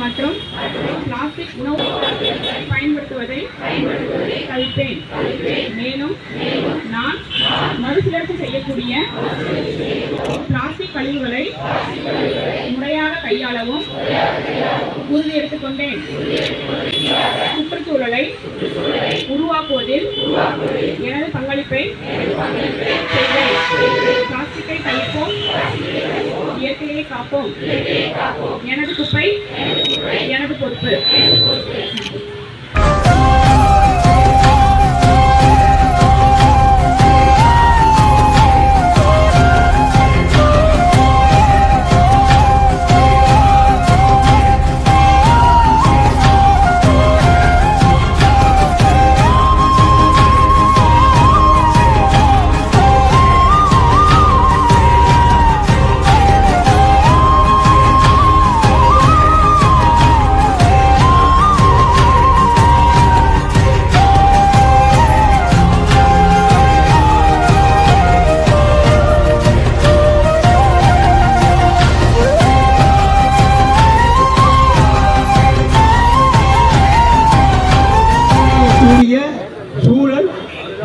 மற்றும் பிளாஸ்டிக் உணவு பயன்படுத்துவதை தவிர்ப்பேன் மேலும் நான் மறுசுழற்சி செய்யக்கூடிய பிளாஸ்டிக் கழிவுகளை முறையாக கையாளவும் உறுதி எடுத்துக்கொண்டேன் சுற்றுச்சூழலை உருவாக்குவதில் எனது பங்களிப்பை செய்வேன். பிளாஸ்டிக்கை தவிர்ப்போம் இயற்கையை காப்போம். எனது குப்பை எனது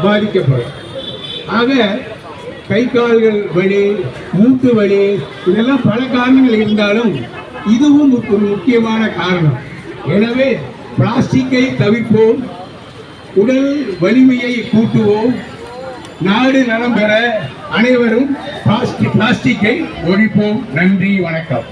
பாதிக்கப்படும். ஆக கை கால்கள் வலி மூட்டு வலி இதெல்லாம் பல காரணங்கள் இருந்தாலும் இதுவும் ஒரு முக்கியமான காரணம். எனவே பிளாஸ்டிக்கை தவிர்ப்போம் உடல் வலிமையை கூட்டுவோம் நாடு நலம் பெற அனைவரும் பிளாஸ்டிக் பிளாஸ்டிக்கை ஒழிப்போம். நன்றி வணக்கம்.